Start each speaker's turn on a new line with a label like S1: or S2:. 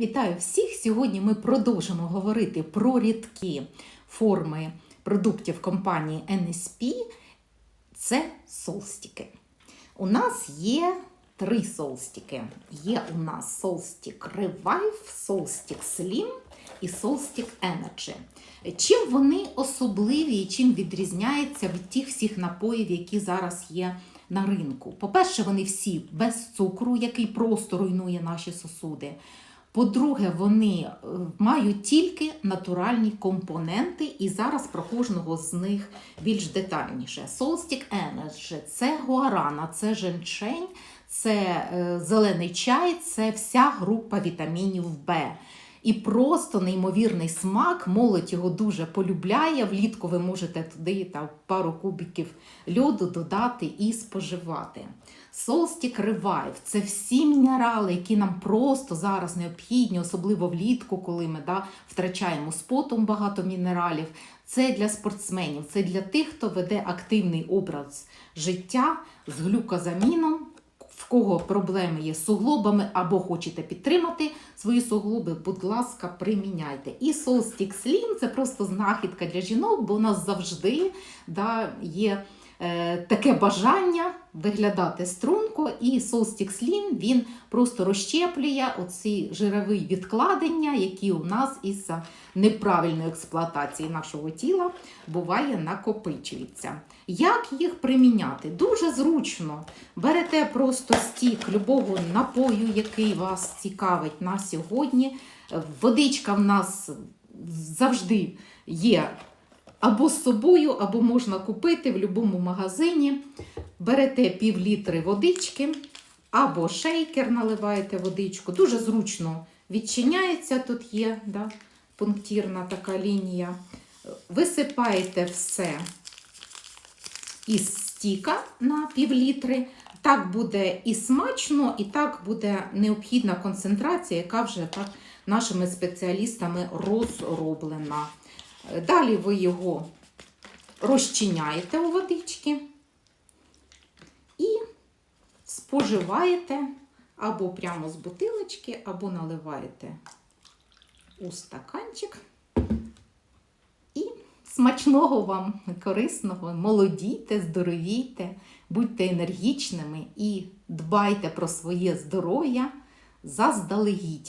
S1: Вітаю всіх! Сьогодні ми продовжимо говорити про рідкі форми продуктів компанії NSP. Це солстіки. У нас є три солстіки. Є у нас солстік Revive, солстік Slim і солстік Energy. Чим вони особливі і чим відрізняються від тих всіх напоїв, які зараз є на ринку? По-перше, вони всі без цукру, який просто руйнує наші сосуди. По-друге, вони е, мають тільки натуральні компоненти, і зараз про кожного з них більш детальніше. Solstic Energy – це гуарана, це женчень, це е, зелений чай, це вся група вітамінів В. І просто неймовірний смак. Молодь його дуже полюбляє. Влітку ви можете туди та пару кубиків льоду додати і споживати. Солстік Revive – це всі мінерали, які нам просто зараз необхідні, особливо влітку, коли ми да, втрачаємо з потом багато мінералів. Це для спортсменів, це для тих, хто веде активний образ життя з глюкозаміном, в кого проблеми є з суглобами або хочете підтримати свої суглоби, будь ласка, приміняйте. І Solstick Slim – це просто знахідка для жінок, бо у нас завжди да, є таке бажання виглядати струнко. І Solstick Slim він просто розщеплює оці жирові відкладення, які у нас із неправильної експлуатації нашого тіла буває накопичуються. Як їх приміняти? Дуже зручно. Берете просто стік любого напою, який вас цікавить на сьогодні. Водичка в нас завжди є або з собою, або можна купити в будь-якому магазині. Берете пів літри водички, або шейкер наливаєте водичку. Дуже зручно відчиняється, тут є да, пунктирна така лінія. Висипаєте все із стіка на пів літри. Так буде і смачно, і так буде необхідна концентрація, яка вже так нашими спеціалістами розроблена. Далі ви його розчиняєте у водички і споживаєте або прямо з бутилочки, або наливаєте у стаканчик. І смачного вам, корисного, молодійте, здоровійте, будьте енергічними і дбайте про своє здоров'я заздалегідь.